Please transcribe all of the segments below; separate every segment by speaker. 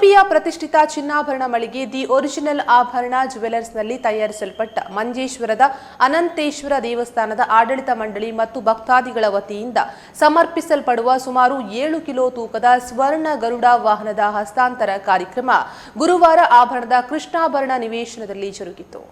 Speaker 1: ಉಡುಪಿಯ ಪ್ರತಿಷ್ಠಿತ ಚಿನ್ನಾಭರಣ ಮಳಿಗೆ ದಿ ಒರಿಜಿನಲ್ ಆಭರಣ ಜ್ಯುವೆಲರ್ಸ್ನಲ್ಲಿ ತಯಾರಿಸಲ್ಪಟ್ಟ ಮಂಜೇಶ್ವರದ ಅನಂತೇಶ್ವರ ದೇವಸ್ಥಾನದ ಆಡಳಿತ ಮಂಡಳಿ ಮತ್ತು ಭಕ್ತಾದಿಗಳ ವತಿಯಿಂದ ಸಮರ್ಪಿಸಲ್ಪಡುವ ಸುಮಾರು ಏಳು ಕಿಲೋ ತೂಕದ ಸ್ವರ್ಣ ಗರುಡ ವಾಹನದ ಹಸ್ತಾಂತರ ಕಾರ್ಯಕ್ರಮ ಗುರುವಾರ ಆಭರಣದ ಕೃಷ್ಣಾಭರಣ ನಿವೇಶನದಲ್ಲಿ ಜರುಗಿತು.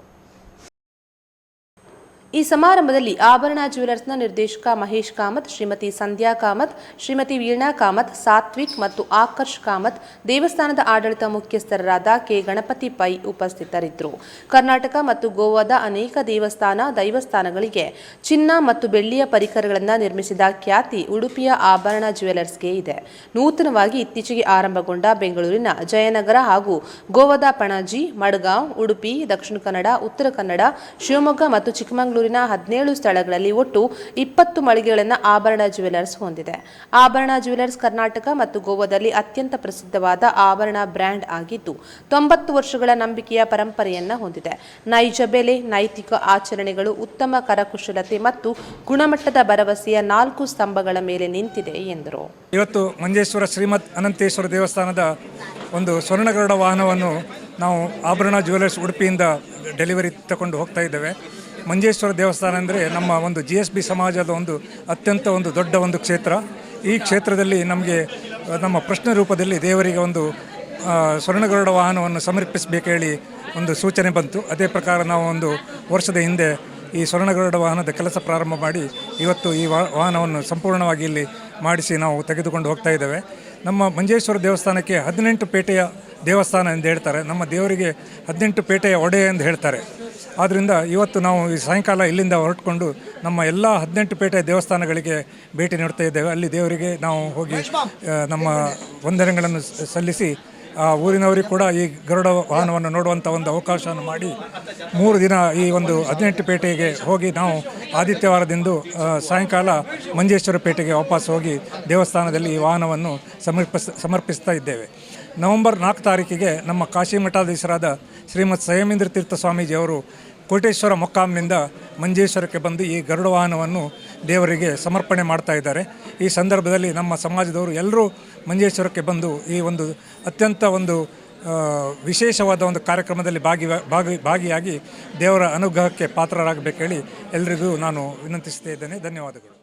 Speaker 1: ಈ ಸಮಾರಂಭದಲ್ಲಿ ಆಭರಣ ಜ್ಯುವೆಲರ್ಸ್ನ ನಿರ್ದೇಶಕ ಮಹೇಶ್ ಕಾಮತ್, ಶ್ರೀಮತಿ ಸಂಧ್ಯಾ ಕಾಮತ್, ಶ್ರೀಮತಿ ವೀಣಾ ಕಾಮತ್, ಸಾತ್ವಿಕ್ ಮತ್ತು ಆಕರ್ಷ್ ಕಾಮತ್ ದೇವಸ್ಥಾನದ ಆಡಳಿತ ಮುಖ್ಯಸ್ಥರಾದ ಕೆ. ಗಣಪತಿ ಪೈ ಉಪಸ್ಥಿತರಿದ್ದರು. ಕರ್ನಾಟಕ ಮತ್ತು ಗೋವಾದ ಅನೇಕ ದೇವಸ್ಥಾನ, ದೈವಸ್ಥಾನಗಳಿಗೆ ಚಿನ್ನ ಮತ್ತು ಬೆಳ್ಳಿಯ ಪರಿಕರಗಳನ್ನು ನಿರ್ಮಿಸಿದ ಖ್ಯಾತಿ ಉಡುಪಿಯ ಆಭರಣ ಜ್ಯುವೆಲರ್ಸ್ಗೆ ಇದೆ. ನೂತನವಾಗಿ ಇತ್ತೀಚೆಗೆ ಆರಂಭಗೊಂಡ ಬೆಂಗಳೂರಿನ ಜಯನಗರ ಹಾಗೂ ಗೋವಾದ ಪಣಜಿ, ಮಡ್ಗಾಂವ್, ಉಡುಪಿ, ದಕ್ಷಿಣ ಕನ್ನಡ, ಉತ್ತರ ಕನ್ನಡ, ಶಿವಮೊಗ್ಗ ಮತ್ತು ಚಿಕ್ಕಮಗಳೂರಿನ ಹದಿನೇಳು ಸ್ಥಳಗಳಲ್ಲಿ ಒಟ್ಟು ಇಪ್ಪತ್ತು ಮಳಿಗೆಗಳನ್ನು ಆಭರಣ ಜ್ಯುವೆಲರ್ಸ್ ಹೊಂದಿದೆ. ಆಭರಣ ಜ್ಯುವೆಲರ್ಸ್ ಕರ್ನಾಟಕ ಮತ್ತು ಗೋವಾದಲ್ಲಿ ಅತ್ಯಂತ ಪ್ರಸಿದ್ಧವಾದ ಆಭರಣ ಬ್ರ್ಯಾಂಡ್ ಆಗಿದ್ದು, ತೊಂಬತ್ತು ವರ್ಷಗಳ ನಂಬಿಕೆಯ ಪರಂಪರೆಯನ್ನು ಹೊಂದಿದೆ. ನೈಜ ಬೆಲೆ, ನೈತಿಕ ಆಚರಣೆಗಳು, ಉತ್ತಮ ಕರಕುಶಲತೆ ಮತ್ತು ಗುಣಮಟ್ಟದ ಭರವಸೆಯ ನಾಲ್ಕು ಸ್ತಂಭಗಳ ಮೇಲೆ ನಿಂತಿದೆ ಎಂದರು.
Speaker 2: ಇವತ್ತು ಮಂಜೇಶ್ವರ ಶ್ರೀಮತ್ ಅನಂತೇಶ್ವರ ದೇವಸ್ಥಾನದ ಒಂದು ಸ್ವರ್ಣಗರುಡ ವಾಹನವನ್ನು ನಾವು ಆಭರಣ ಜ್ಯುವೆಲರ್ಸ್ ಉಡುಪಿಯಿಂದ ಡೆಲಿವರಿ ತಗೊಂಡು ಹೋಗ್ತಾ ಇದ್ದೇವೆ. ಮಂಜೇಶ್ವರ ದೇವಸ್ಥಾನ ಅಂದರೆ ನಮ್ಮ ಒಂದು ಜಿ ಎಸ್ ಬಿ ಸಮಾಜದ ಒಂದು ಅತ್ಯಂತ ಒಂದು ದೊಡ್ಡ ಒಂದು ಕ್ಷೇತ್ರ. ಈ ಕ್ಷೇತ್ರದಲ್ಲಿ ನಮಗೆ, ನಮ್ಮ ಪ್ರಶ್ನೆ ರೂಪದಲ್ಲಿ ದೇವರಿಗೆ ಒಂದು ಸ್ವರ್ಣಗರುಡ ವಾಹನವನ್ನು ಸಮರ್ಪಿಸಬೇಕು ಹೇಳಿ ಒಂದು ಸೂಚನೆ ಬಂತು. ಅದೇ ಪ್ರಕಾರ ನಾವು ಒಂದು ವರ್ಷದ ಹಿಂದೆ ಈ ಸ್ವರ್ಣಗರುಡ ವಾಹನದ ಕೆಲಸ ಪ್ರಾರಂಭ ಮಾಡಿ ಇವತ್ತು ಈ ವಾಹನವನ್ನು ಸಂಪೂರ್ಣವಾಗಿ ಇಲ್ಲಿ ಮಾಡಿಸಿ ನಾವು ತೆಗೆದುಕೊಂಡು ಹೋಗ್ತಾ ಇದ್ದೇವೆ. ನಮ್ಮ ಮಂಜೇಶ್ವರ ದೇವಸ್ಥಾನಕ್ಕೆ ಹದಿನೆಂಟು ಪೇಟೆಯ ದೇವಸ್ಥಾನ ಎಂದು ಹೇಳ್ತಾರೆ. ನಮ್ಮ ದೇವರಿಗೆ ಹದಿನೆಂಟು ಪೇಟೆಯ ಒಡೆಯ ಎಂದು ಹೇಳ್ತಾರೆ. ಆದ್ದರಿಂದ ಇವತ್ತು ನಾವು ಈ ಸಾಯಂಕಾಲ ಇಲ್ಲಿಂದ ಹೊರಟ್ಕೊಂಡು ನಮ್ಮ ಎಲ್ಲ ಹದಿನೆಂಟು ಪೇಟೆಯ ದೇವಸ್ಥಾನಗಳಿಗೆ ಭೇಟಿ ನೀಡ್ತಾ ಇದ್ದೇವೆ. ಅಲ್ಲಿ ದೇವರಿಗೆ ನಾವು ಹೋಗಿ ನಮ್ಮ ವಂದನೆಗಳನ್ನು ಸಲ್ಲಿಸಿ ಆ ಊರಿನವರಿಗೆ ಕೂಡ ಈ ಗರುಡ ವಾಹನವನ್ನು ನೋಡುವಂಥ ಒಂದು ಅವಕಾಶವನ್ನು ಮಾಡಿ ಮೂರು ದಿನ ಈ ಒಂದು ಹದಿನೆಂಟು ಪೇಟೆಗೆ ಹೋಗಿ ನಾವು ಆದಿತ್ಯವಾರದಿಂದು ಸಾಯಂಕಾಲ ಮಂಜೇಶ್ವರ ಪೇಟೆಗೆ ವಾಪಸ್ ಹೋಗಿ ದೇವಸ್ಥಾನದಲ್ಲಿ ಈ ವಾಹನವನ್ನು ಸಮರ್ಪಿಸ್, ಸಮರ್ಪಿಸ್ತಾ ಇದ್ದೇವೆ. ನವೆಂಬರ್ ನಾಲ್ಕು ತಾರೀಕಿಗೆ ನಮ್ಮ ಕಾಶಿ ಮಠಾಧೀಶರಾದ ಶ್ರೀಮತ್ ಸಂಯಮೇಂದ್ರ ತೀರ್ಥ ಸ್ವಾಮೀಜಿಯವರು ಕೋಟೇಶ್ವರ ಮೊಕ್ಕಾಂನಿಂದ ಮಂಜೇಶ್ವರಕ್ಕೆ ಬಂದು ಈ ಗರುಡ ವಾಹನವನ್ನು ದೇವರಿಗೆ ಸಮರ್ಪಣೆ ಮಾಡ್ತಾ ಇದ್ದಾರೆ. ಈ ಸಂದರ್ಭದಲ್ಲಿ ನಮ್ಮ ಸಮಾಜದವರು ಎಲ್ಲರೂ ಮಂಜೇಶ್ವರಕ್ಕೆ ಬಂದು ಈ ಒಂದು ಅತ್ಯಂತ ಒಂದು ವಿಶೇಷವಾದ ಒಂದು ಕಾರ್ಯಕ್ರಮದಲ್ಲಿ ಭಾಗಿ ಭಾಗಿ, ಭಾಗಿಯಾಗಿ ದೇವರ ಅನುಗ್ರಹಕ್ಕೆ ಪಾತ್ರರಾಗಬೇಕೇಳಿ ಎಲ್ಲರಿಗೂ ನಾನು ವಿನಂತಿಸ್ತಾ ಧನ್ಯವಾದಗಳು.